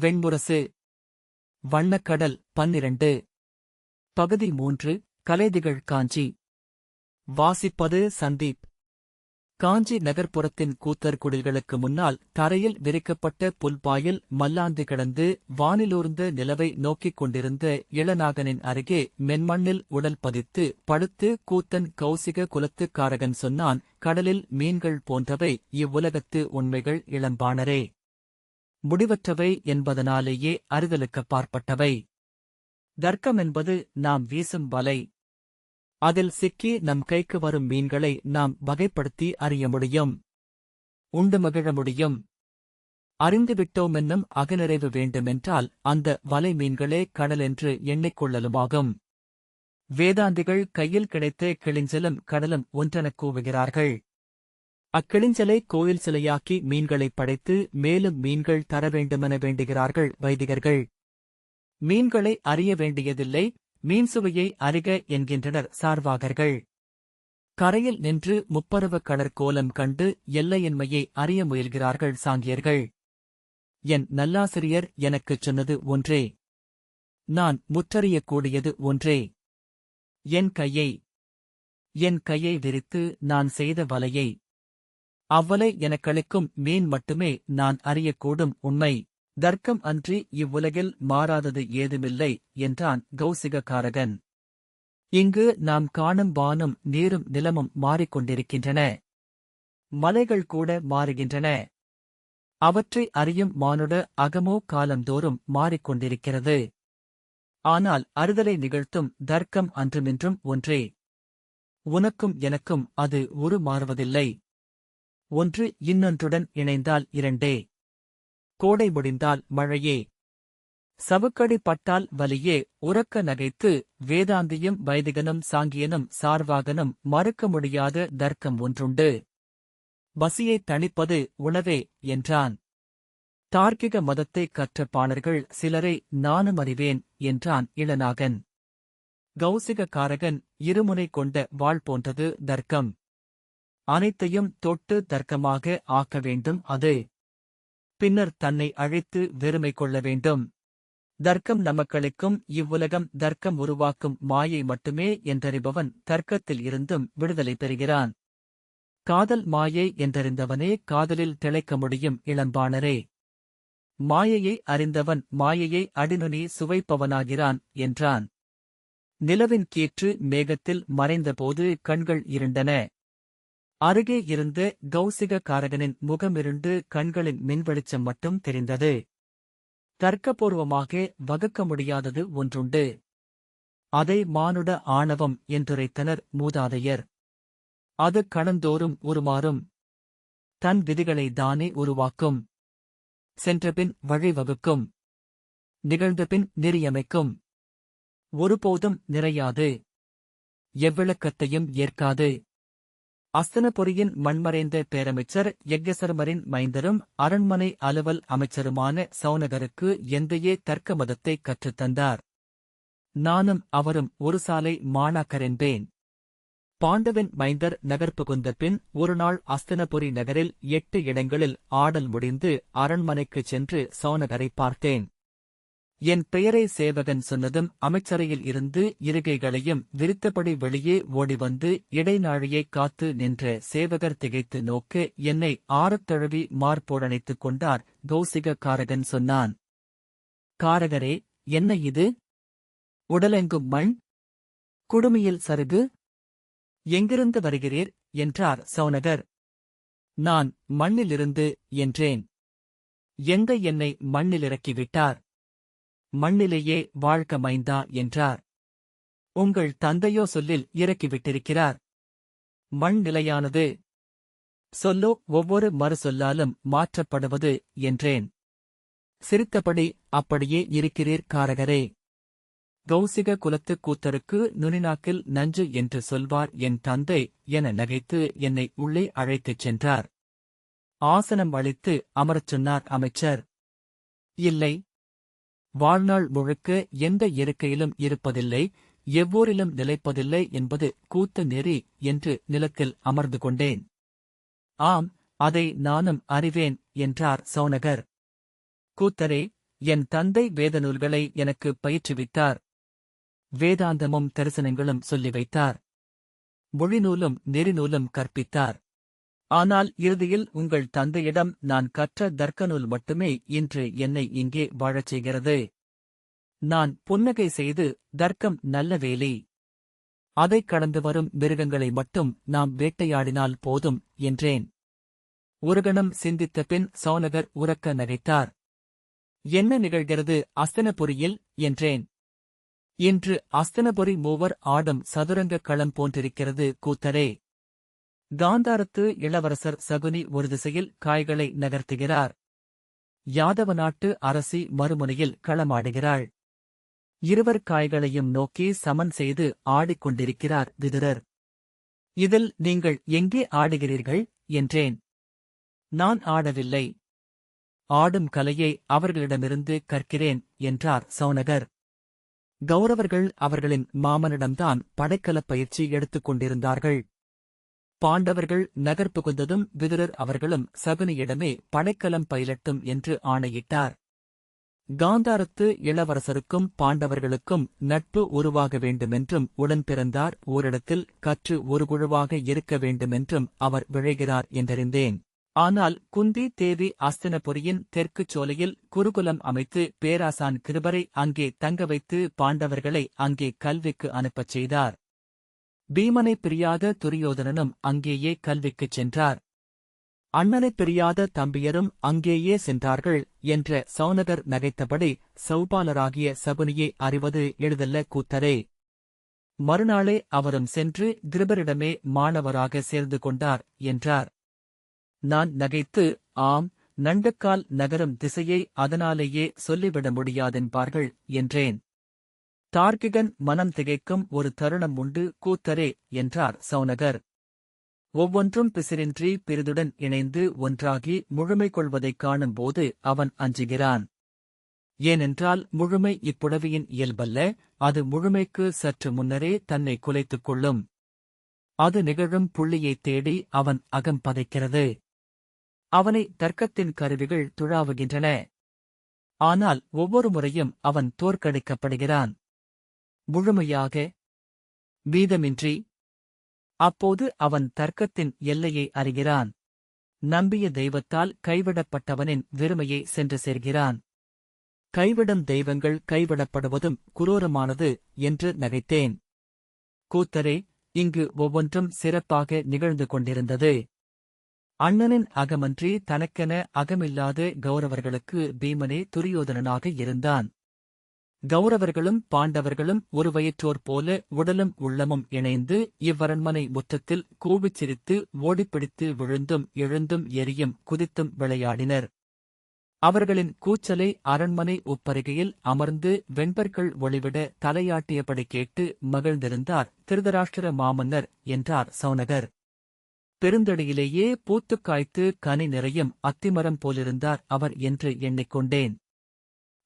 வெண்முரசு வண்ணக்கடல் பன்னிரண்டு. பகுதி மூன்று கலைதிகள் காஞ்சி. வாசிப்பது சந்தீப். காஞ்சி நகர்ப்புறத்தின் கூத்தர் குடில்களுக்கு முன்னால் தரையில் விரிக்கப்பட்ட புல்பாயில் மல்லாந்து கிடந்து வானிலூர்ந்த நிலவை நோக்கிக் கொண்டிருந்த இளநாகனின் அருகே மென்மண்ணில் உடல் பதித்து படுத்து கூத்தன் கௌசிக குலத்துக்காரகன் சொன்னான் கடலில் மீன்கள் போன்றவை இவ்வுலகத்து உண்மைகள் இளம்பானரே. முடிவற்றவை என்பதனாலேயே அறிதலுக்கு பார்ப்பட்டவை. தர்க்கம் என்பது நாம் வீசும் வலை. அதில் சிக்கி நம் கைக்கு வரும் மீன்களை நாம் வகைப்படுத்தி அறிய முடியும். உண்டு மகிழ முடியும். அறிந்துவிட்டோமென்னும் அகநிறைவு வேண்டுமென்றால் அந்த வலை மீன்களே கடலென்று எண்ணிக்கொள்ளலுமாகும் வேதாந்திகள் கையில் கிடைத்த கிளிஞ்சலும் கடலும் ஒன்றெனக் கூவுகிறார்கள். அக்கிளிஞ்சலை கோயில் சிலையாக்கி மீன்களை படைத்து மேலும் மீன்கள் தர வேண்டுமென வேண்டுகிறார்கள் வைதிகர்கள். மீன்களை அறிய வேண்டியதில்லை மீன் சுவையை அறிக என்கின்றனர் சார்வாகர்கள். கரையில் நின்று முப்பருவக் கடற் கோலம் கண்டு எல்லையின்மையை அறிய முயல்கிறார்கள் சாங்கியர்கள். என் நல்லாசிரியர் எனக்குச் சொன்னது ஒன்றே. நான் முற்றறியக்கூடியது ஒன்றே. என் கையை என் கையை விரித்து நான் செய்த வலையை அவ்வலை எனக்களிக்கும் மீன் மட்டுமே நான் அறியக்கூடும் உண்மை. தர்க்கம் அன்றி இவ்வுலகில் மாறாதது ஏதுமில்லை என்றான் கௌசிகக்காரகன். இங்கு நாம் காணும் வானும் நீரும் நிலமும் மாறிக்கொண்டிருக்கின்றன. மலைகள் கூட மாறுகின்றன. அவற்றை அறியும் மானுட அகமோ காலந்தோறும் மாறிக்கொண்டிருக்கிறது. ஆனால் அறுதலை நிகழ்த்தும் தர்க்கம் அன்றுமின்றும் ஒன்றே. உனக்கும் எனக்கும் அது உரு மாறுவதில்லை ஒன்று இன்னொன்றுடன் இணைந்தால் இரண்டே. கோடை முடிந்தால் மழையே. சவுக்கடி பட்டால் வலியே. உறக்க நகைத்து வேதாந்தியும் வைதிகனும் சாங்கியனும் சார்வாகனும் மறுக்க முடியாத தர்க்கம் ஒன்றுண்டு. பசியை தணிப்பது உணவே என்றான். தார்க்கிக மதத்தை கற்ற பாணர்கள் சிலரை நானும் அறிவேன் என்றான் இளநாகன். கௌசிககாரகன் இருமுனை கொண்ட வாழ் போன்றது தர்க்கம். அனைத்தையும் தொட்டு தர்க்கமாக ஆக்க வேண்டும் அது பின்னர் தன்னை அழைத்து வெறுமை கொள்ள வேண்டும். தர்க்கம் நமக்களுக்கும் இவ்வுலகம் தர்க்கம் உருவாக்கும் மாயை மட்டுமே என்றறிபவன் தர்க்கத்தில் இருந்தும் விடுதலை பெறுகிறான். காதல் மாயை என்றறிந்தவனே காதலில் திளைக்க முடியும் இளம்பாணரே. மாயையை அறிந்தவன் மாயையை அடிநுனி சுவைப்பவனாகிறான் என்றான். நிலவின் கீற்று மேகத்தில் மறைந்தபோது கண்கள் இருண்டன. அருகே இருந்த கௌசிக காரகனின் முகமிருண்டு கண்களின் மின்வெளிச்சம் மட்டும் தெரிந்தது. தர்க்கபூர்வமாக வகுக்க முடியாதது ஒன்றுண்டு. அதை மானுட ஆணவம் என்றுரைத்தனர் மூதாதையர். அது கடந்தோறும் உருமாறும். தன் விதிகளை தானே உருவாக்கும். சென்றபின் வழிவகுக்கும் நிகழ்ந்தபின் நெறியமைக்கும். ஒருபோதும் நிறையாது. எவ்விளக்கத்தையும் ஏற்காது. அஸ்தனபுரியின் மண்மறைந்த பேரமைச்சர் யக்ஞசர்மரின் மைந்தரும் அரண்மனை அலுவல் அமைச்சருமான சௌனகருக்கு எந்தையே தர்க்க மதத்தை கற்றுத்தந்தார் நானும் அவரும் ஒரு சாலை மாணாக்கரென்பேன். பாண்டவன் மைந்தர் நகர் புகுந்த பின் ஒருநாள் அஸ்தனபுரி நகரில் எட்டு இடங்களில் ஆடல் முடிந்து அரண்மனைக்குச் சென்று சௌனகரை பார்த்தேன். என் பெயரை சேவகன் சொன்னதும் அமைச்சரையில் இருந்து இருகைகளையும் விரித்தபடி வெளியே ஓடிவந்து இடைநாழியைக் காத்து நின்ற சேவகர் திகைத்து நோக்க என்னை ஆறத்தழுவி மார்போடணைத்துக் கொண்டார் கௌசிக காரகன் சொன்னான். காரகரே என்ன இது? உடலெங்கும் மண்? குடுமியில் சருகு? எங்கிருந்து வருகிறீர்? என்றார் சௌனகர். நான் மண்ணிலிருந்து என்றேன். எங்க என்னை மண்ணிலிறக்கிவிட்டார் மண்ணிலேயே வாழ்க்கமைந்தா என்றார். உங்கள் தந்தையோ சொல்லில் இறக்கிவிட்டிருக்கிறார். மண் நிலையானது. சொல்லோ ஒவ்வொரு மறு சொல்லாலும் மாற்றப்படுவது என்றேன். சிரித்தபடி அப்படியே இருக்கிறீர் காரகரே. கௌசிக குலத்து கூத்தருக்கு நுனிநாக்கில் நஞ்சு என்று சொல்வார் என் தந்தை என நகைத்து என்னை உள்ளே அழைத்துச் சென்றார். ஆசனம் அளித்து அமரச் சொன்னார் அமைச்சர். இல்லை வாழ்நாள் முழுக்க எந்த இருக்கையிலும் இருப்பதில்லை எவ்வோரிலும் நிலைப்பதில்லை என்பது கூத்த நெறி என்று நிலத்தில் அமர்ந்து கொண்டேன். ஆம் அதை நானும் அறிவேன் என்றார் சௌனகர். கூத்தரே என் தந்தை வேதநூல்களை எனக்கு பயிற்றுவித்தார். வேதாந்தமும் தரிசனங்களும் சொல்லி வைத்தார். மொழிநூலும் நெறிநூலும் கற்பித்தார். ஆனால் இறுதியில் உங்கள் தந்தையிடம் நான் கற்ற தர்க்கநூல் மட்டுமே இன்று என்னை இங்கே வாழச் செய்கிறது. நான் புன்னகை செய்து தர்க்கம் நல்ல வேலை. அதைக் கடந்து வரும் மிருகங்களை மட்டும் நாம் வேட்டையாடினால் போதும் என்றேன். ஒருகணம் சிந்தித்த பின் சௌனகர் உறக்க நகைத்தார். என்ன நிகழ்கிறது அஸ்தனபுரியில்? என்றேன். இன்று அஸ்தனபுரி மூவர் ஆடும் சதுரங்க களம் போன்றிருக்கிறது கூத்தரே. காந்தாரத்து இளவரசர் சகுனி ஒரு திசையில் காய்களை நகர்த்துகிறார். யாதவ நாட்டு அரசி மறுமுனையில் களமாடுகிறாள். இருவர் காய்களையும் நோக்கி சமன் செய்து ஆடிக்கொண்டிருக்கிறார் விதுரர் இதில் நீங்கள் எங்கே ஆடுகிறீர்கள்? என்றேன். நான் ஆடவில்லை. ஆடும் கலையை அவர்களிடமிருந்து கற்கிறேன் என்றார் சௌனகர். கௌரவர்கள் அவர்களின் மாமனிடம்தான் படைக்கலப் பயிற்சி எடுத்துக் கொண்டிருந்தார்கள் பாண்டவர்கள் நகர் புகுந்ததும் விதுரர் அவர்களும் சகுனியிடமே படைக்கலம் பயிலட்டும் என்று ஆணையிட்டார். காந்தாரத்து இளவரசருக்கும் பாண்டவர்களுக்கும் நட்பு உருவாக வேண்டுமென்றும் உடன் பிறந்தார். ஓரிடத்தில் கற்று ஒரு குழுவாக இருக்க வேண்டுமென்றும் அவர் விழைகிறார் என்றறிந்தேன். ஆனால் குந்தி தேவி அஸ்தினபுரியின் தெற்குச் சோலையில் குருகுலம் அமைத்து பேராசான் கிருபரை அங்கே தங்க வைத்து பாண்டவர்களை அங்கே கல்விக்கு அனுப்பச் செய்தார். பீமனை பிரியாத துரியோதனனும் அங்கேயே கல்விக்குச் சென்றார். அண்ணனைப் பிரியாத தம்பியரும் அங்கேயே சென்றார்கள் என்ற சௌனகர் நகைத்தபடி சௌபாலராகிய சபுனியை அறிவது எளிதல்ல கூத்தரே. மறுநாளே அவரும் சென்று கிருபரிடமே மாணவராக சேர்ந்து கொண்டார் என்றார். நான் நகைத்து ஆம் நண்டுக்கால் நகரும் திசையை அதனாலேயே சொல்லிவிட முடியாதென்பார்கள் என்றேன். தார்கிகன் மனம் திகைக்கும் ஒரு தருணம் உண்டு கூத்தரே என்றார் சௌனகர். ஒவ்வொன்றும் பிசிறின்றி பிரிதுடன் இணைந்து ஒன்றாகி முழுமை கொள்வதைக் காணும்போது அவன் அஞ்சுகிறான். ஏனென்றால் முழுமை இப்புடவியின் இயல்பல்ல அது முழுமைக்கு சற்று முன்னரே தன்னை குலைத்துக் கொள்ளும். அது நிகழும் புள்ளியைத் தேடி அவன் அகம் பதைக்கிறது. அவனை தர்க்கத்தின் கருவிகள் துழாவுகின்றன. ஆனால் ஒவ்வொரு முறையும் அவன் தோற்கடிக்கப்படுகிறான். முழுமையாக வீதமின்றி அப்போது அவன் தர்க்கத்தின் எல்லையை அறிகிறான். நம்பிய தெய்வத்தால் கைவிடப்பட்டவனின் வெறுமையை சென்று சேர்கிறான். கைவிடும் தெய்வங்கள் கைவிடப்படுவதும் குரூரமானது என்று நகைத்தேன். கூத்தரே இங்கு ஒவ்வொன்றும் சிறப்பாக நிகழ்ந்து கொண்டிருந்தது. அண்ணனின் அகமன்றி தனக்கென அகமில்லாத கௌரவர்களுக்கு பீமனே துரியோதனனாக இருந்தான். கௌரவர்களும் பாண்டவர்களும் ஒரு வயிற்றோர் போல உடலும் உள்ளமும் இணைந்து இவ்வரண்மனை முற்றத்தில் கூவிச் சிரித்து ஓடிப்பிடித்து விழுந்தும் எழுந்தும் எரியும் குதித்தும் விளையாடினர். அவர்களின் கூச்சலை அரண்மனை உப்பருகையில் அமர்ந்து வெண்பர்கள் ஒளிவிட தலையாட்டியபடி கேட்டு மகிழ்ந்திருந்தார் திருதராஷ்டிர மாமன்னர் என்றார் சௌனகர். பெருந்தடியிலேயே பூத்துக்காய்த்து கனி நிறையும் அத்திமரம் போலிருந்தார் அவர் என்று எண்ணிக்கொண்டேன்.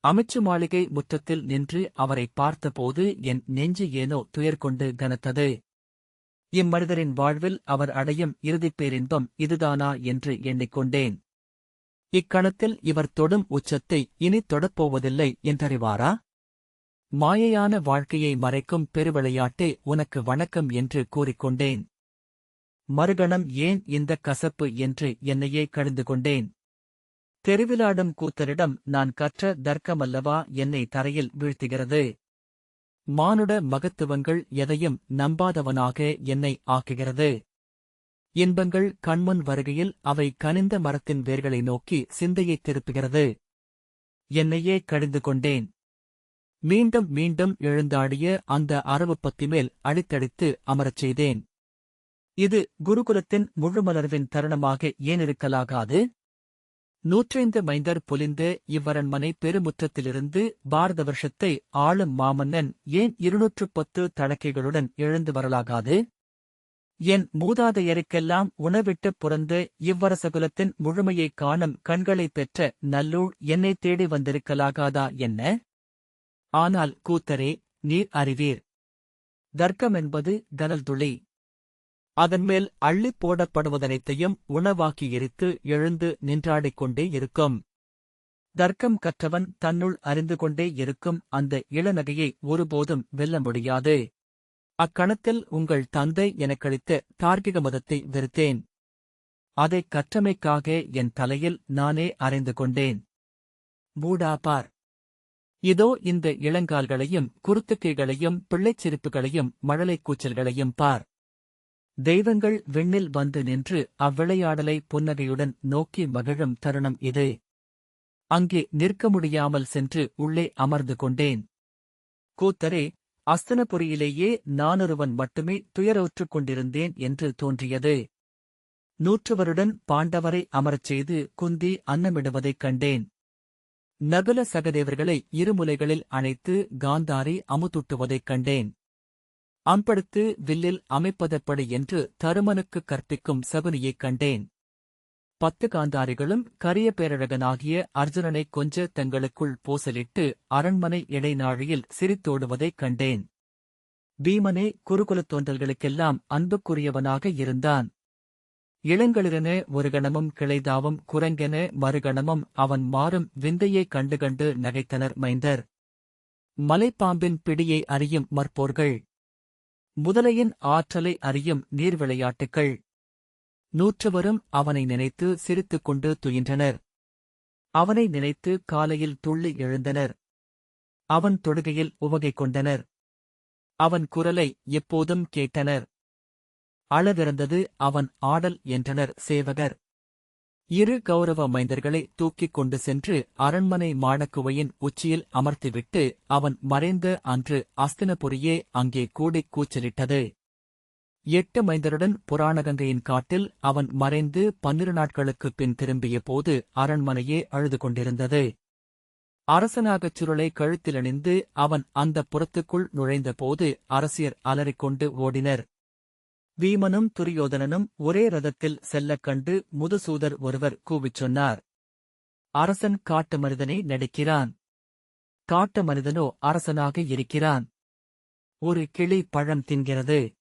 அமைச்சு மாளிகை முற்றத்தில் நின்று அவரை பார்த்தபோது என் நெஞ்சு ஏனோ துயர்கொண்டு கனத்தது. இம்மனிதரின் வாழ்வில் அவர் அடையும் இறுதிப் பேரின்பம் இதுதானா என்று எண்ணிக்கொண்டேன் இக்கணத்தில் இவர் தொடும் உச்சத்தை இனி தொடப்போவதில்லை என்றறிவாரா? மாயையான வாழ்க்கையை மறைக்கும் பெருவிளையாட்டே உனக்கு வணக்கம் என்று கூறிக்கொண்டேன் மறுகணம் ஏன் இந்த கசப்பு என்று என்னையே கழிந்து கொண்டேன். தெருவிலாடும் கூத்தரிடம் நான் கற்ற தர்க்கமல்லவா என்னை தரையில் வீழ்த்துகிறது. மானுட மகத்துவங்கள் எதையும் நம்பாதவனாக என்னை ஆக்குகிறது. இன்பங்கள் கண்முன் வருகையில் அவை கனிந்த மரத்தின் வேர்களை நோக்கி சிந்தையைத் திருப்புகிறது. என்னையே கடிந்து கொண்டேன். மீண்டும் மீண்டும் எழுந்தாடிய அந்த அரவு பத்தி மேல் அடித்தடித்து அமரச் செய்தேன். இது குருகுலத்தின் முழுமலர்வின் தருணமாக ஏனிருக்கலாகாது நூற்றைந்து மைந்தர் பொலிந்த இவ்வரண்மனை பெருமுற்றத்திலிருந்து பாரத வருஷத்தை ஆளும் மாமன்னன் ஏன் இருநூற்று பத்து தடக்கைகளுடன் எழுந்து வரலாகாது? என் மூதாதையருக்கெல்லாம் உணவிட்டுப் புறந்த இவ்வரசகுலத்தின் முழுமையைக் காணும் கண்களைப் பெற்ற நல்லூர் என்னை தேடி வந்திருக்கலாகாதா என்ன? ஆனால் கூத்தரே நீர் அறிவீர். தர்க்கம் என்பது கனல் துளி. அதன்மேல் அள்ளிப் போடப்படுவதனைத்தையும் உணவாக்கி எரித்து எழுந்து நின்றாடிக் கொண்டே இருக்கும். தர்க்கம் கற்றவன் தன்னுள் அறிந்து கொண்டே இருக்கும் அந்த இளநகையை ஒருபோதும் வெல்ல முடியாது. அக்கணத்தில் உங்கள் தந்தை எனக்களித்த தார்க்கிக மதத்தை வெறுத்தேன். அதைக் கற்றமைக்காக என் தலையில் நானே அறைந்து கொண்டேன் மூடாபார் இதோ இந்த இளங்கால்களையும் குருத்துக்கைகளையும் பிள்ளைச் சிரிப்புகளையும் மழலைக் கூச்சல்களையும் பார். தெய்வங்கள் விண்ணில் வந்து நின்று அவ்விளையாடலை புன்னகையுடன் நோக்கி மகிழும் தருணம் இது. அங்கே நிற்க முடியாமல் சென்று உள்ளே அமர்ந்து கொண்டேன். கூத்தரே அஸ்தனபுரியிலேயே நானொருவன் மட்டுமே துயரவுற்றுக் கொண்டிருந்தேன் என்று தோன்றியது. நூற்றுவருடன் பாண்டவரை அமரச் செய்து குந்தி அன்னமிடுவதைக் கண்டேன். நகுல சகதேவர்களை இருமுலைகளில் அணைத்து காந்தாரி அமுத்துட்டுவதைக் கண்டேன். அம்படுத்து வில்லில் அமைப்பதப்படி என்று தருமனுக்குக் கற்பிக்கும் சகுனியைக் கண்டேன். பத்து காந்தாரிகளும் கரிய பேரழகனாகிய அர்ஜுனனைக் கொஞ்ச தங்களுக்குள் பூசலிட்டு அரண்மனை இடைநாழியில் சிரித்தோடுவதைக் கண்டேன். பீமனே குருகுலத் தோன்றல்களுக்கெல்லாம் அன்புக்குரியவனாக இருந்தான். இளங்களிரென ஒரு கணமும் கிளைதாவும் குரங்கென மறுகணமும் அவன் மாறும் விந்தையைக் கண்டு கண்டு நகைத்தனர் மைந்தர். மலைப்பாம்பின் பிடியை அறியும் மற்போர்கள். முதலையின் ஆற்றலை அறியும் நீர் விளையாட்டுக்கள் நூற்றுவரும் அவனை நினைத்து சிரித்துக் கொண்டு துயின்றனர். அவனை நினைத்து காலையில் துள்ளி எழுந்தனர். அவன் தொடுகையில் உவகை கொண்டனர். அவன் குரலை எப்போதும் கேட்டனர். அளவிறந்தது அவன் ஆடல் என்றனர் சேவகர். இரு கௌரவ மைந்தர்களை தூக்கிக் கொண்டு சென்று அரண்மனை மாணக்குவையின் உச்சியில் அமர்த்திவிட்டு அவன் மறைந்த அன்று அஸ்தினபுரியே அங்கே கூடிக் கூச்சலிட்டது. எட்டு மைந்தருடன் புராணகங்கையின் காட்டில் அவன் மறைந்து பன்னிரு நாட்களுக்குப் பின் திரும்பிய போது அரண்மனையே அழுது கொண்டிருந்தது. அரசனாகச் சுருளை கழுத்திலணிந்து அவன் அந்த புறத்துக்குள் நுழைந்தபோது அரசியர் அலறிக்கொண்டு ஓடினர். வீமனும் துரியோதனனும் ஒரே ரதத்தில் செல்லக் கண்டு முதுசூதர் ஒருவர் கூவிச் சொன்னார். அரசன் காட்டு மனிதனை நடிக்கிறான். காட்டு மனிதனோ அரசனாக இருக்கிறான். ஒரு கிளி பழம் தின்கிறது.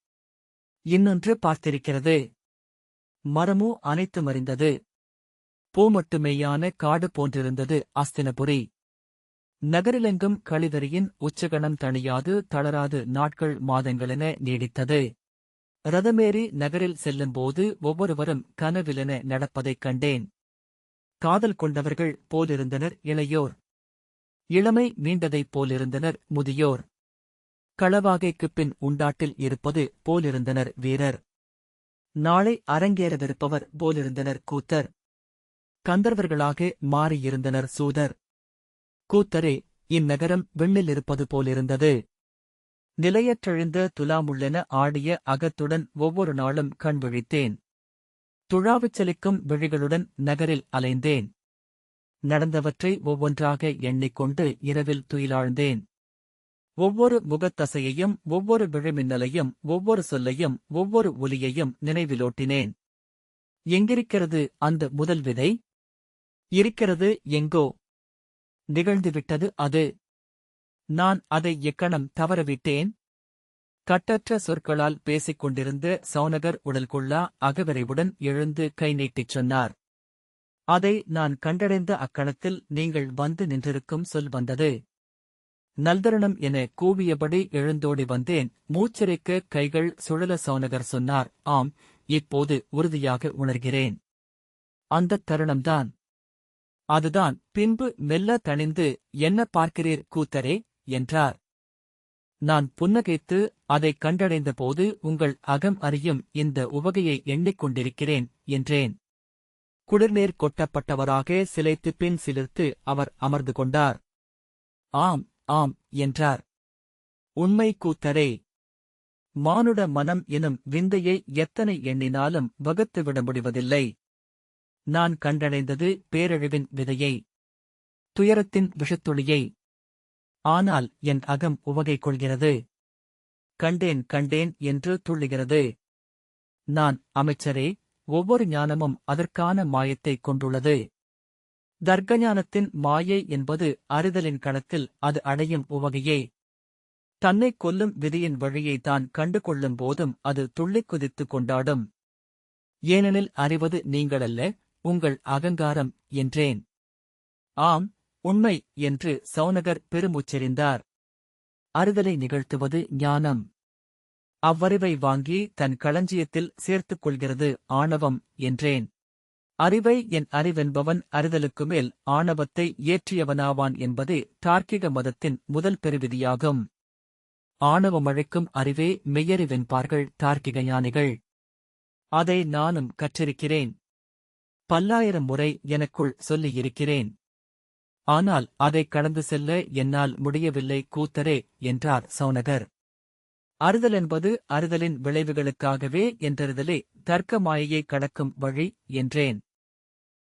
இன்னொன்று பார்த்திருக்கிறது. மரமோ அனைத்து மறிந்தது. பூமட்டுமேயான காடு போன்றிருந்தது அஸ்தினபுரி. நகரிலெங்கும் கழிதறியின் உச்சகணம் தணியாது தளராது நாட்கள் மாதங்களென நீடித்தது. ரதமேறி நகரில் செல்லும்போது ஒவ்வொருவரும் கனவிலென நடப்பதைக் கண்டேன். காதல் கொண்டவர்கள் போலிருந்தனர் இளையோர். இளமை மீண்டதைப் போலிருந்தனர் முதியோர். களவாகைக்குப் பின் உண்டாட்டில் இருப்பது போலிருந்தனர் வீரர். நாளை அரங்கேறவிருப்பவர் போலிருந்தனர் கூத்தர். கந்தர்வர்களாக மாறியிருந்தனர் சூதர். கூத்தரே இந்நகரம் விண்ணில் இருப்பது போலிருந்தது. நிலையற்றெழுந்த துலாமுள்ளென ஆடிய அகத்துடன் ஒவ்வொரு நாளும் கண் விழித்தேன். துழாவுச் செலிக்கும் விழிகளுடன் நகரில் அலைந்தேன். நடந்தவற்றை ஒவ்வொன்றாக எண்ணிக்கொண்டு இரவில் துயிலாழ்ந்தேன். ஒவ்வொரு முகத்தசையையும் ஒவ்வொரு விழிமின்னலையும் ஒவ்வொரு சொல்லையும் ஒவ்வொரு ஒலியையும் நினைவிலோட்டினேன். எங்கிருக்கிறது அந்த முதல் விதை? இருக்கிறது எங்கோ? நிகழ்ந்துவிட்டது அது. நான் அதை எக்கணம் தவறவிட்டேன். கட்டற்ற சொற்களால் பேசிக் கொண்டிருந்த சௌனகர் உடல்குள்ளா அகவிரைவுடன் எழுந்து கை நீட்டிச் சொன்னார். அதை நான் கண்டடைந்த அக்கணத்தில் நீங்கள் வந்து நின்றிருக்கும் சொல் வந்தது. நல்தருணம் என கூவியபடி எழுந்தோடி வந்தேன். மூச்சரிக்க கைகள் சுழல சௌனகர் சொன்னார். ஆம் இப்போது உறுதியாக உணர்கிறேன். அந்தத் தருணம்தான். அதுதான் பின்பு மெல்ல தணிந்து என்ன பார்க்கிறீர் கூத்தரே? என்றார். நான் புன்னகைத்து அதைக் கண்டடைந்தபோது உங்கள் அகம் அறியும் இந்த உவகையை எண்ணிக்கொண்டிருக்கிறேன் என்றேன். குளிர்நீர் கொட்டப்பட்டவராக சிலைத்து பின் சிலிர்த்து அவர் அமர்ந்து கொண்டார். ஆம் ஆம் என்றார். உண்மை கூத்தரே மானுட மனம் எனும் விந்தையை எத்தனை எண்ணினாலும் வகுத்துவிட முடிவதில்லை. நான் கண்டடைந்தது பேரழிவின் விதையை துயரத்தின் விஷத்துளியை ஆனால் என் அகம் உவகை கொள்கிறது கண்டேன் கண்டேன் என்று துள்ளுகிறது. நான் அமைச்சரே ஒவ்வொரு ஞானமும் அதற்கான மாயத்தைக் கொண்டுள்ளது. தர்க்கஞானத்தின் மாயை என்பது அறிதலின் களத்தில் அது அடையும் உவகையே. தன்னைக் கொல்லும் விதியின் வழியை தான் கண்டு கொள்ளும் போதும் அது துள்ளிக் குதித்துக் கொண்டாடும். ஏனெனில் அறிவது நீங்களல்ல உங்கள் அகங்காரம் என்றேன். ஆம் உண்மை என்று சௌனகர் பெருமுச்செறிந்தார் அறுதலை நிகழ்த்துவது ஞானம். அவ்வறிவை வாங்கி தன் களஞ்சியத்தில் சேர்த்துக் கொள்கிறது ஆணவம் என்றேன். அறிவை என் அறிவென்பவன் அறிதலுக்கு மேல் ஆணவத்தை ஏற்றியவனாவான் என்பதே தார்க்கிக மதத்தின் முதல் பெருவிதியாகும். ஆணவமழைக்கும் அறிவே மெய்யறிவென்பார்கள் தார்க்கிக ஞானிகள். அதை நானும் கற்றிருக்கிறேன். பல்லாயிரம் முறை எனக்குள் சொல்லியிருக்கிறேன். ஆனால் அதைக் கடந்து செல்ல என்னால் முடியவில்லை கூத்தரே என்றார் சௌனகர். அறுதல் என்பது அறுதலின் விளைவுகளுக்காகவே என்றறுதலே தர்க்க மாயையை கடக்கும் வழி என்றேன்.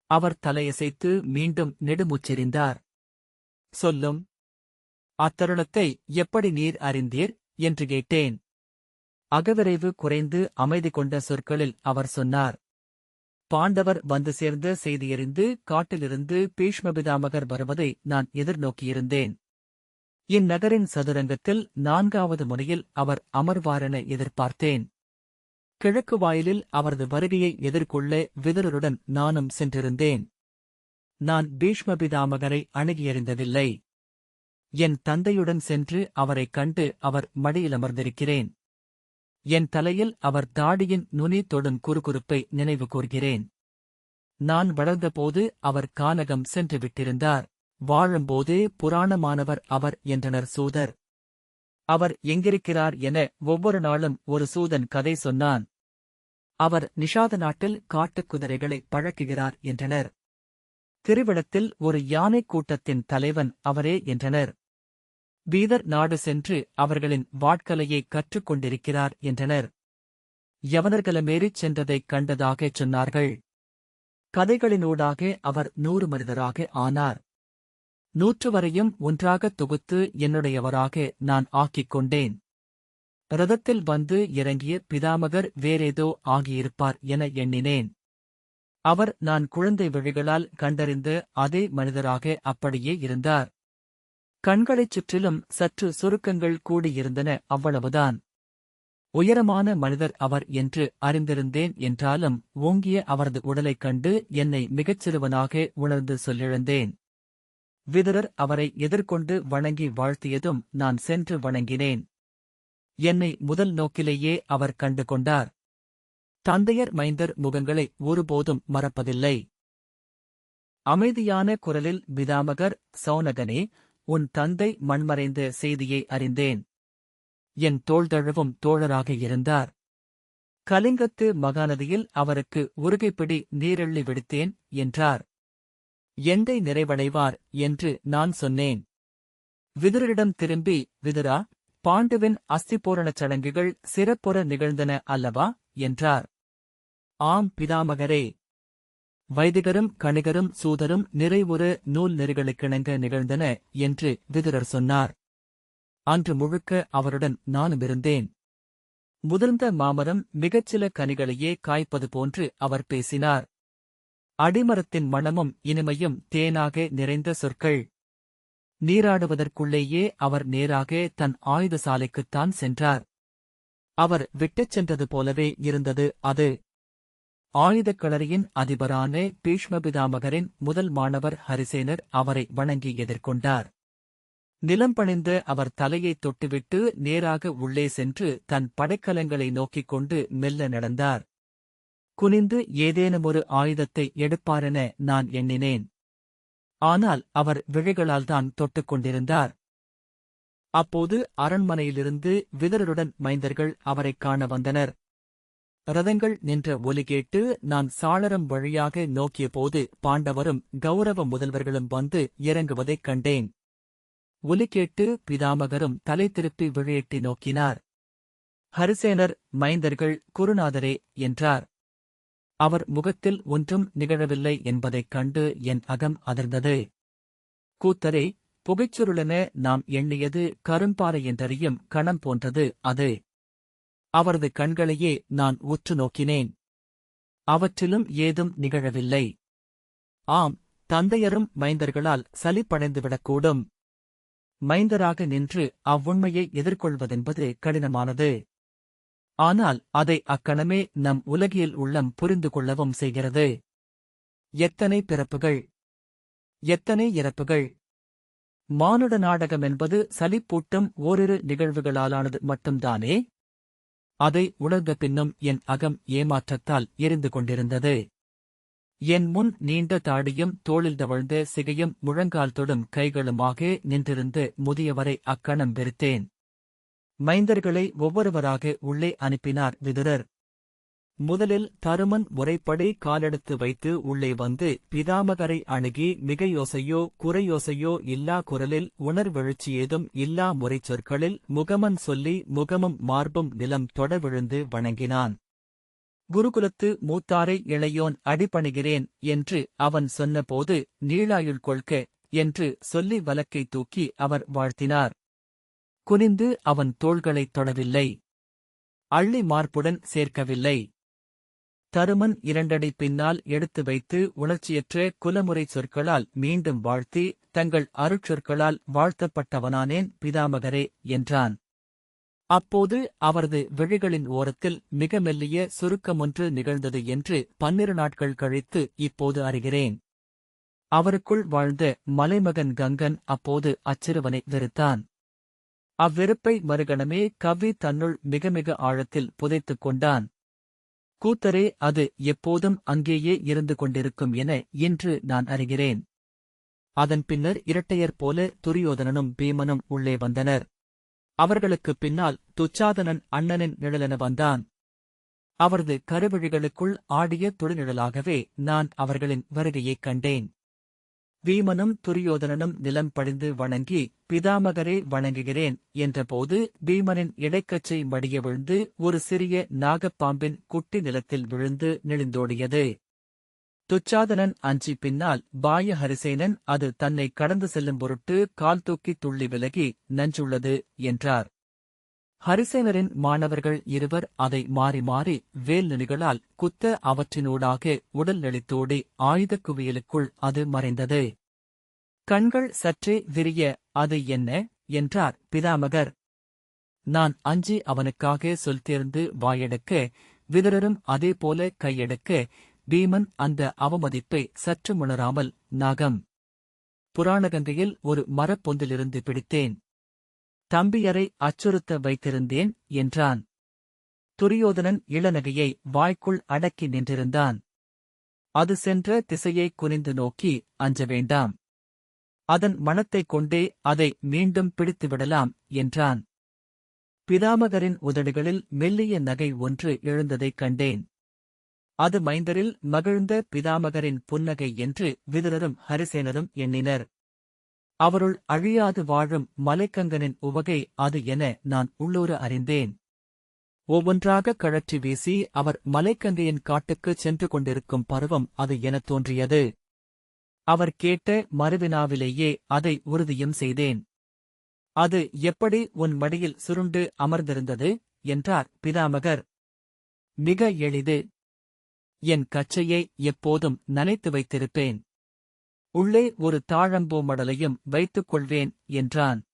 அவர் தலையசைத்து மீண்டும் நெடுமுச்செறிந்தார். சொல்லும் அத்தருணத்தை எப்படி நீர் அறிந்தீர்? என்று கேட்டேன். அகவிரைவு குறைந்து அமைதி கொண்ட சொற்களில் அவர் சொன்னார் பாண்டவர் வந்து சேர்ந்த செய்தியறிந்து காட்டிலிருந்து பீஷ்மபிதாமகர் வருவதை நான் எதிர்நோக்கியிருந்தேன். இந்நகரின் சதுரங்கத்தில் நான்காவது முறையில் அவர் அமர்வாரென எதிர்பார்த்தேன். கிழக்கு வாயிலில் அவரது வருகையை எதிர்கொள்ள விதருடன் நானும் சென்றிருந்தேன். நான் பீஷ்மபிதாமகரை அணுகியறிந்ததில்லை. என் தந்தையுடன் சென்று அவரைக் கண்டு அவர் மடியில் அமர்ந்திருக்கிறேன் என் தலையில் அவர் தாடியின் நுனி தொடும் குறுகுறுப்பை நினைவு கூர்கிறேன். நான் வளர்ந்தபோது அவர் கானகம் சென்று விட்டிருந்தார். வாழும்போதே புராணமானவர் அவர் என்றனர் சூதர். அவர் எங்கிருக்கிறார் என ஒவ்வொரு நாளும் ஒரு சூதன் கதை சொன்னான். அவர் நிஷாத நாட்டில் காட்டுக் குதிரைகளை பழக்குகிறார் என்றனர். திருவிடத்தில் ஒரு யானைக் கூட்டத்தின் தலைவன் அவரே என்றனர். பீதர் நாடு சென்று அவர்களின் வாட்கலையை கற்றுக் கொண்டிருக்கிறார் என்றனர். யவனர்களமேறிச் சென்றதைக் கண்டதாகச் சொன்னார்கள். கதைகளினூடாக அவர் நூறு மனிதராக ஆனார். நூற்று வரையும் ஒன்றாகத் தொகுத்து என்னுடையவராக நான் ஆக்கிக் கொண்டேன். ரதத்தில் வந்து இறங்கிய பிதாமகர் வேறேதோ ஆகியிருப்பார் என எண்ணினேன். அவர் நான் குழந்தை விழிகளால் கண்டறிந்த அதே மனிதராக அப்படியே இருந்தார். கண்களைச் சுற்றிலும் சற்று சுருக்கங்கள் கூடியிருந்தன அவ்வளவுதான். உயரமான மனிதர் அவர் என்று அறிந்திருந்தேன் என்றாலும் ஓங்கிய அவரது உடலைக் கண்டு என்னை மிகச் சிறுவனாக உணர்ந்து சொல்லிழந்தேன். விதுரர் அவரை எதிர்கொண்டு வணங்கி வாழ்த்தியதும் நான் சென்று வணங்கினேன். என்னை முதல் நோக்கிலேயே அவர் கண்டு கொண்டார். தந்தையர் மைந்தர் முகங்களை ஒருபோதும் மறப்பதில்லை. அமைதியான குரலில் பிதாமகர் சௌனகனே உன் தந்தை மண்மறைந்த செய்தியை அறிந்தேன். என் தோள்தழுவும் தோழராக இருந்தார். கலிங்கத்து மகாநதியில் அவருக்கு உருகைப்பிடி நீரெள்ளி விடுத்தேன் என்றார். எந்தை நிறைவடைவார் என்று நான் சொன்னேன். விதுரரிடம் திரும்பி விதுரா பாண்டுவின் அஸ்திபூரணச் சடங்குகள் சிறப்புற நிகழ்ந்தன அல்லவா? என்றார். ஆம் பிதாமகரே வைதிகரும் கணிகரும் சூதரும் நிறைவுறு நூல் நெறிகளுக்கிணங்க நிகழ்ந்தன என்று விதுரர் சொன்னார். அன்று முழுக்க அவருடன் நானும் இருந்தேன். முதிர்ந்த மாமரம் மிகச்சில கனிகளையே காய்ப்பது போன்று அவர் பேசினார். அடிமரத்தின் மணமும் இனிமையும் தேனாக நிறைந்த சொற்கள். நீராடுவதற்குள்ளேயே அவர் நேராக தன் ஆயுத சாலைக்குத்தான் சென்றார். அவர் விட்டுச் சென்றது போலவே இருந்தது அது. ஆயுதக் களரியின் அதிபரான பீஷ்மபிதாமகரின் முதல் மாணவர் ஹரிசேனர் அவரை வணங்கி எதிர்கொண்டார். நிலம் பணிந்த அவர் தலையைத் தொட்டுவிட்டு நேராக உள்ளே சென்று தன் படைக்கலங்களை நோக்கிக் கொண்டு மெல்ல நடந்தார். குனிந்து ஏதேனுமொரு ஆயுதத்தை எடுப்பாரென நான் எண்ணினேன். ஆனால் அவர் விழிகளால்தான் தொட்டுக் கொண்டிருந்தார். அப்போது அரண்மனையிலிருந்து விதருடன் மைந்தர்கள் அவரைக் காண வந்தனர். ரதங்கள் நின்ற ஒலி கேட்டு நான் சாளரம் வழியாக நோக்கியபோது பாண்டவரும் கௌரவ முதல்வர்களும் வந்து இறங்குவதைக் கண்டேன். ஒலி கேட்டு பிதாமகரும் தலை திருப்பி விழையிட்டு நோக்கினார். ஹரிசேனர் மைந்தர்கள் குருநாதரே என்றார். அவர் முகத்தில் ஒன்றும் நிகழவில்லை என்பதைக் கண்டு என் அகம் அதிர்ந்தது. கூத்தரே புகைச்சுருளென நாம் எண்ணியது கரும்பாறை என்றறியும் கணம் போன்றது அது. அவரது கண்களையே நான் உற்று நோக்கினேன். அவற்றிலும் ஏதும் நிகழவில்லை. ஆம் தந்தையரும் மைந்தர்களால் சலிப்படைந்துவிடக்கூடும். மைந்தராக நின்று அவ்வுண்மையை எதிர்கொள்வதென்பது கடினமானது. ஆனால் அதை அக்கணமே நம் உலகியல் உள்ளம் புரிந்து கொள்ளவும் செய்கிறது. எத்தனை பிறப்புகள்? எத்தனை இறப்புகள்? மானுட நாடகம் என்பது சலிப்பூட்டும் ஓரிரு நிகழ்வுகளாலானது மட்டும்தானே? அதை உணர்ந்த பின்னும் என் அகம் ஏமாற்றத்தால் எரிந்து கொண்டிருந்தது. என் முன் நீண்ட தாடியும் தோளில் தவழ்ந்த சிகையும் முழங்கால் தொடும் கைகளுமாக நின்றிருந்து முதியவரை அக்கணம் வெறுத்தேன். மைந்தர்களை ஒவ்வொருவராக உள்ளே அனுப்பினார் விதுரர். முதலில் தருமன் முறைப்படி காலெடுத்து வைத்து உள்ளே வந்து பிதாமகரை அணுகி மிகையோசையோ குறையோசையோ இல்லா குரலில் உணர்வெழுச்சி ஏதும் இல்லா முறைச் சொற்களில் முகமன் சொல்லி முகமும் மார்பும் நிலம் தொட விழுந்து வணங்கினான். குருகுலத்து மூத்தாரை இளையோன் அடிபணிகிறேன் என்று அவன் சொன்னபோது நீளாயுள் கொள்க என்று சொல்லி வலக்கை தூக்கி அவர் வாழ்த்தினார். குனிந்து அவன் தோள்களைத் தொடவில்லை. அள்ளி மார்புடன் சேர்க்கவில்லை. தருமன் இரண்டடி பின்னால் எடுத்து வைத்து உணர்ச்சியற்ற குலமுறை சொற்களால் மீண்டும் வாழ்த்தி தங்கள் அருட்சொற்களால் வாழ்த்தப்பட்டவனானேன் பிதாமகரே என்றான். அப்போது அவரது விழிகளின் ஓரத்தில் மிக மெல்லிய சுருக்கமொன்று நிகழ்ந்தது என்று பன்னிரு நாட்கள் கழித்து இப்போது அறிகிறேன். அவருக்குள் வாழ்ந்த மலைமகன் கங்கன் அப்போது அச்சிறுவனை வெறுத்தான். அவ்வெறுப்பை மறுகணமே கவ்வி தன்னுள் மிக மிக ஆழத்தில் புதைத்துக் கொண்டான். கூத்தரே அது எப்போதும் அங்கேயே இருந்து கொண்டிருக்கும் என இன்று நான் அறிகிறேன். அதன் பின்னர் இரட்டையர் போல துரியோதனனும் பீமனும் உள்ளே வந்தனர். அவர்களுக்குப் பின்னால் துச்சாதனன் அண்ணனின் நிழலென வந்தான். அவரது கருவிழிகளுக்குள் ஆடிய துடிநிழலாகவே நான் அவர்களின் வருகையைக் கண்டேன். வீமனும் துரியோதனனும் நிலம் படிந்து வணங்கி பிதாமகரே வணங்குகிறேன் என்றபோது பீமனின் இடைக்கச்சை மடிய விழுந்து ஒரு சிறிய நாகப்பாம்பின் குட்டி நிலத்தில் விழுந்து நெளிந்தோடியது. துச்சாதனன் அஞ்சி பின்னால் பாய ஹரிசேனன் அது தன்னை கடந்து செல்லும் பொருட்டு கால் தூக்கி துள்ளி விலகி நஞ்சுள்ளது என்றார். ஹரிசேனரின் மாணவர்கள் இருவர் அதை மாறி மாறி வேல் குத்த அவற்றினூடாக உடல் நெளித்தோடி ஆயுதக் குவியலுக்குள் அது மறைந்தது. கண்கள் சற்றே விரிய அது என்ன? என்றார் பிதாமகர். நான் அஞ்சி அவனுக்காக சொல் தேர்ந்து வாயெடுக்க விதரரும் அதேபோல கையெடுக்க பீமன் அந்த அவமதிப்பை சற்று உணராமல் நாகம். புராணகங்கையில் ஒரு மரப்பொந்திலிருந்து பிடித்தேன். தம்பியரை அச்சுறுத்த வைத்திருந்தேன் என்றான். துரியோதனன் இளநகையை வாய்க்குள் அடக்கி நின்றிருந்தான். அது சென்ற திசையை குனிந்து நோக்கி அஞ்ச வேண்டாம். அதன் மனத்தைக் கொண்டே அதை மீண்டும் பிடித்துவிடலாம் என்றான். பிதாமகரின் உதடுகளில் மெல்லிய நகை ஒன்று எழுந்ததைக் கண்டேன். அது மைந்தரில் மகிழ்ந்த பிதாமகரின் புன்னகை என்று விதுரரும் ஹரிசேனரும் எண்ணினர். அவருள் அழியாது வாழும் மலைக்கங்கனின் உவகை அது என நான் உள்ளூர அறிந்தேன். ஒவ்வொன்றாக கழற்றி வீசி அவர் மலைக்கங்கையின் காட்டுக்குச் சென்று கொண்டிருக்கும் பருவம் அது எனத் தோன்றியது. அவர் கேட்ட மறுவினாவிலேயே அதை உறுதியும் செய்தேன். அது எப்படி உன் மடியில் சுருண்டு அமர்ந்திருந்தது? என்றார் பிதாமகர். மிக எளிது. என் கச்சையை எப்போதும் நனைத்து வைத்திருப்பேன். உள்ளே ஒரு தாழம்பூ மடலையும் வைத்துக் கொள்வேன் என்றான்.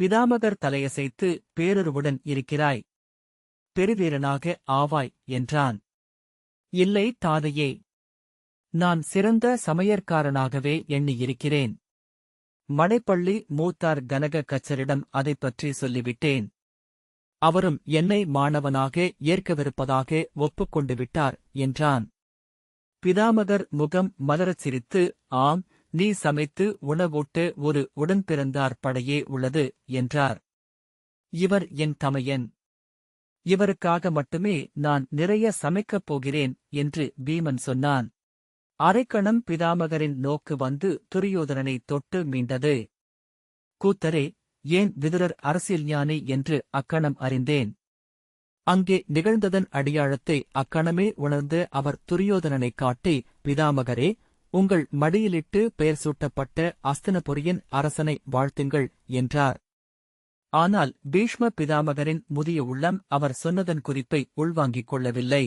பிதாமகர் தலையசைத்து பேரருவுடன் இருக்கிறாய். பெருவீரனாக ஆவாய் என்றான். இல்லை தாதையே. நான் சிறந்த சமையற்காரனாகவே எண்ணியிருக்கிறேன். மடைப்பள்ளி மூத்தார் கனக கச்சரிடம் அதைப் பற்றி சொல்லிவிட்டேன். அவரும் என்னை மாணவனாக ஏற்கவிருப்பதாக ஒப்புக்கொண்டு விட்டார் என்றான். பிதாமகர் முகம் மலரச் சிரித்து ஆம் நீ சமைத்து உணவூட்டு ஒரு உடன்பிறந்தார் படையே உள்ளது என்றார். இவர் என் தமையன். இவருக்காக மட்டுமே நான் நிறைய சமைக்கப் போகிறேன் என்று பீமன் சொன்னான். அரைக்கணம் பிதாமகரின் நோக்கு வந்து துரியோதனனை தொட்டு மீண்டது. கூத்தரே ஏன் விதுரர் அரசியல் ஞானி என்று அக்கணம் அறிந்தேன். அங்கே நிகழ்ந்ததன் அடியாழத்தை அக்கணமே உணர்ந்து அவர் துரியோதனனைக் காட்டி பிதாமகரே உங்கள் மடியிலிட்டு பெயர் சூட்டப்பட்ட அஸ்தனபுரியின் அரசனை வாழ்த்துங்கள் என்றார். ஆனால் பீஷ்ம பிதாமகரின் முதிய உள்ளம் அவர் சொன்னதன் குறிப்பை உள்வாங்கிக் கொள்ளவில்லை.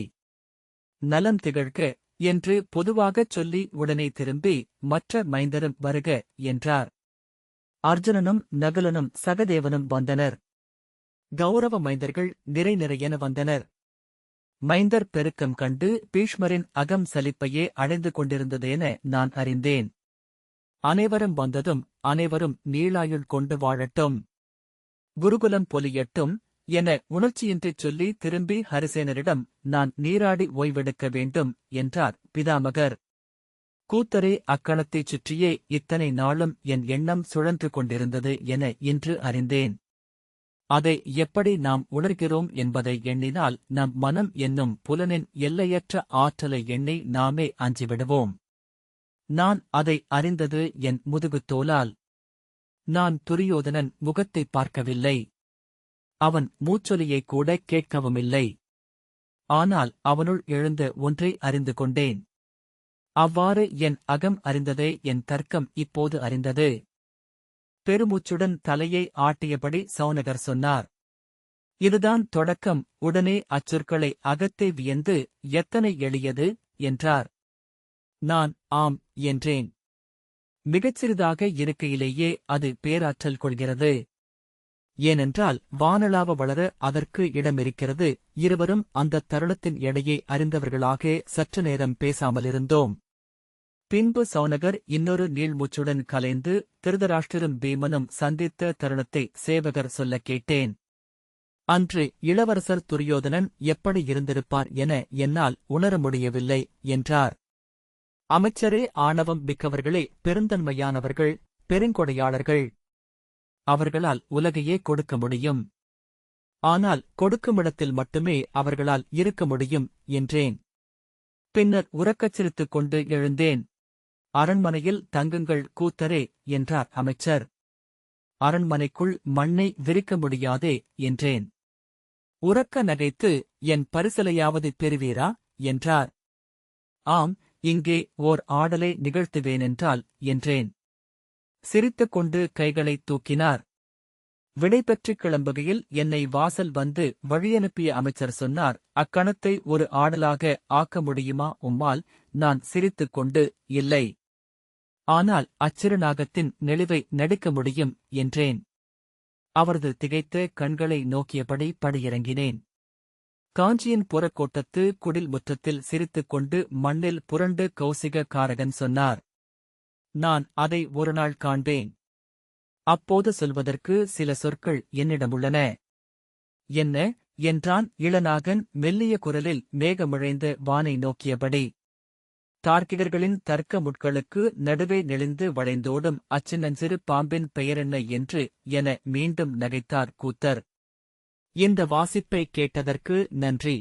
நலம் திகழ்க என்று பொதுவாகச் சொல்லி உடனே திரும்பி மற்ற மைந்தரும் வருக என்றார். அர்ஜுனனும் நகுலனும் சகதேவனும் வந்தனர். கௌரவ மைந்தர்கள் நிறை நிறையென வந்தனர். மைந்தர் பெருக்கம் கண்டு பீஷ்மரின் அகம் சலிப்பையே அடைந்து கொண்டிருந்ததென நான் அறிந்தேன். அனைவரும் வந்ததும் அனைவரும் நீளாயுள் கொண்டு வாழட்டும். குருகுலம் பொலியட்டும் என உணர்ச்சியின்றிச் சொல்லி திரும்பி ஹரிசேனரிடம் நான் நீராடி ஓய்வெடுக்க வேண்டும் என்றார் பிதாமகர். கூத்தரே அக்கணத்தைச் சுற்றியே இத்தனை நாளும் என் எண்ணம் சுழன்று கொண்டிருந்தது என இன்று அறிந்தேன். அதை எப்படி நாம் உணர்கிறோம் என்பதை எண்ணினால் நம் மனம் என்னும் புலனின் எல்லையற்ற ஆற்றலை எண்ணி நாமே அஞ்சிவிடுவோம். நான் அதை அறிந்தது என் முதுகுத்தோலால் நான் துரியோதனன் முகத்தை பார்க்கவில்லை. அவன் மூச்சொலியை கூட கேட்கவுமில்லை. ஆனால் அவனுள் எழுந்த ஒன்றை அறிந்து கொண்டேன். அவ்வாறு என் அகம் அறிந்ததே என் தர்க்கம் இப்போது அறிந்தது. பெருமூச்சுடன் தலையை ஆட்டியபடி சௌனகர் சொன்னார். இதுதான் தொடக்கம். உடனே அச்சொற்களை அகத்தே வியந்து எத்தனை எளியது? என்றார். நான் ஆம் என்றேன். மிகச் சிறிதாக இருக்கையிலேயே அது பேராற்றல் கொள்கிறது. ஏனென்றால் வானளாவ வளர அதற்கு இடமிருக்கிறது. இருவரும் அந்தத் தருணத்தின் எடையை அறிந்தவர்களாக சற்று நேரம் பேசாமலிருந்தோம். பின்பு சௌனகர் இன்னொரு நீள்மூச்சுடன் கலைந்து திருதராஷ்டிரம் பீமனும் சந்தித்த தருணத்தை சேவகர் சொல்லக் கேட்டேன். அன்று இளவரசர் துரியோதனன் எப்படி இருந்திருப்பார் என என்னால் உணர முடியவில்லை என்றார். அமைச்சரே ஆணவம் மிக்கவர்களே பெருந்தன்மையானவர்கள் பெருங்கொடையாளர்கள். அவர்களால் உலகையே கொடுக்க முடியும். ஆனால் கொடுக்குமிடத்தில் மட்டுமே அவர்களால் இருக்க முடியும் என்றேன். பின்னர் உறக்கச் சிரித்துக் கொண்டு எழுந்தேன். அரண்மனையில் தங்குங்கள் கூத்தரே என்றார் அமைச்சர். அரண்மனைக்குள் மண்ணை விரிக்க முடியாதே என்றேன். உறக்க நகைத்து என் பரிசலையாவது பெறுவீரா என்றார். ஆம் இங்கே ஓர் ஆடலை நிகழ்த்துவேனென்றால் என்றேன். சிரித்துக் கொண்டு கைகளைத் தூக்கினார். விடைபெற்றுக் கிளம்புகையில் என்னை வாசல் வந்து வழியனுப்பிய அமைச்சர் சொன்னார் அக்கணத்தை ஒரு ஆடலாக ஆக்க முடியுமா உம்மால்? நான் சிரித்துக் கொண்டு இல்லை. ஆனால் அச்சிறுநாகத்தின் நெளிவை நடிக்க முடியும் என்றேன். அவரது திகைத்த கண்களை நோக்கியபடி படியிறங்கினேன் காஞ்சியின் புறக்கோட்டத்து குடில் முற்றத்தில் சிரித்துக் கொண்டு மண்ணில் புரண்டு கௌசிக காரகன் சொன்னார் நான் அதை ஒரு நாள் காண்பேன். அப்போது சொல்வதற்கு சில சொற்கள் என்னிடமுள்ளன என்ன? என்றான் இளநாகன் மெல்லிய குரலில் மேகமிழைந்த வானை நோக்கியபடி. தார்க்கிகர்களின் தர்க்க முட்களுக்கு நடுவே நெளிந்து வளைந்தோடும் அச்சின்னஞ்சிறு பாம்பின் பெயரென்ன என்று என மீண்டும் நகைத்தார் கூத்தர். இந்த வாசிப்பை கேட்டதற்கு நன்றி.